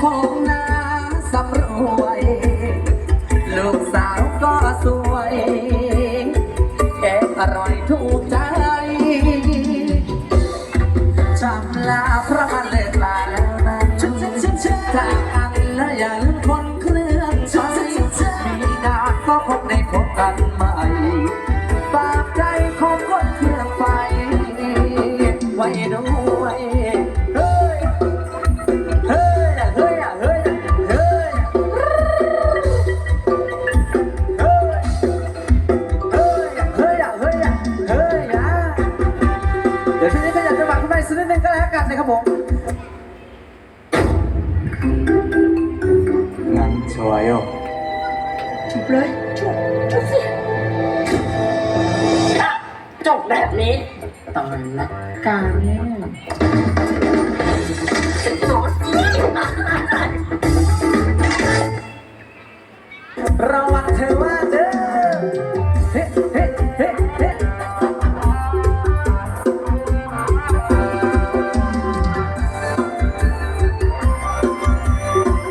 ของนาสำรวย ลูกสาวก็สวยแกงอร่อยถูกใจจำลาเพราะมันเลิกลาแล้วนั้นจากกันและอย่าลืมคนเครื่องใช้มีนาก็คงได้พบกันใหม่ฝากใจของคนเครื่องไฟไว้ด้วย ดี๋ยวช่วงนี้ก็อยากจะฝากคุณไปสักนิดนึงก็แล้วกันนะครับผมงั้นชัวร์โยจบเลยจบจบสิอะจบแบบนี้ตอนละกันฉันโน้ตระวังเธอว่าเด้อเฮ้เฮ้เฮ้